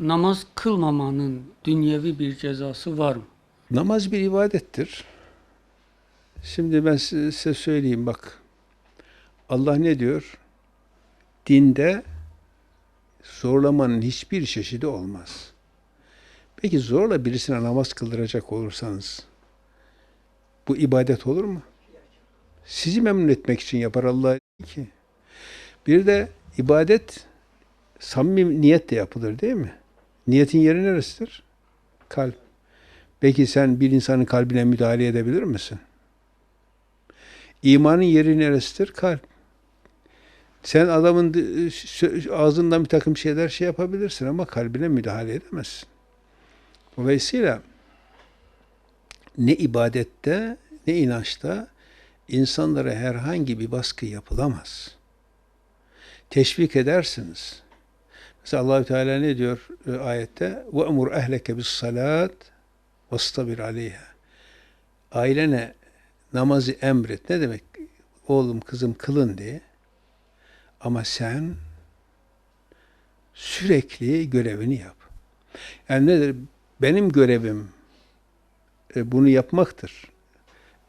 namaz kılmamanın dünyevi bir cezası var mı? Namaz bir ibadettir. Şimdi ben size söyleyeyim bak. Allah ne diyor? Dinde zorlamanın hiçbir çeşidi olmaz. Peki zorla birisine namaz kıldıracak olursanız bu ibadet olur mu? Sizi memnun etmek için yapar Allah ki. Bir de ibadet samimi niyetle yapılır değil mi? Niyetin yeri neresidir? Kalp. Peki sen bir insanın kalbine müdahale edebilir misin? İmanın yeri neresidir? Kalp. Sen adamın ağzından bir takım şeyler şey yapabilirsin ama kalbine müdahale edemezsin. Dolayısıyla ne ibadette ne inançta insanlara herhangi bir baskı yapılamaz. Teşvik edersiniz. Mesela Allahü Teala ne diyor e, ayette? Ve emur ehleke bis salat vastabir aleyha. Ailene namazı emret. Ne demek? Oğlum kızım kılın diye. Ama sen sürekli görevini yap. Yani nedir? Benim görevim e, bunu yapmaktır.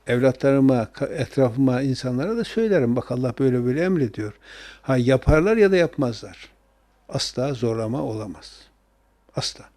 Evlatlarıma, etrafıma, insanlara da söylerim. Bak Allah böyle böyle emrediyor. Ha yaparlar ya da yapmazlar. Asla zorlama olamaz. Asla.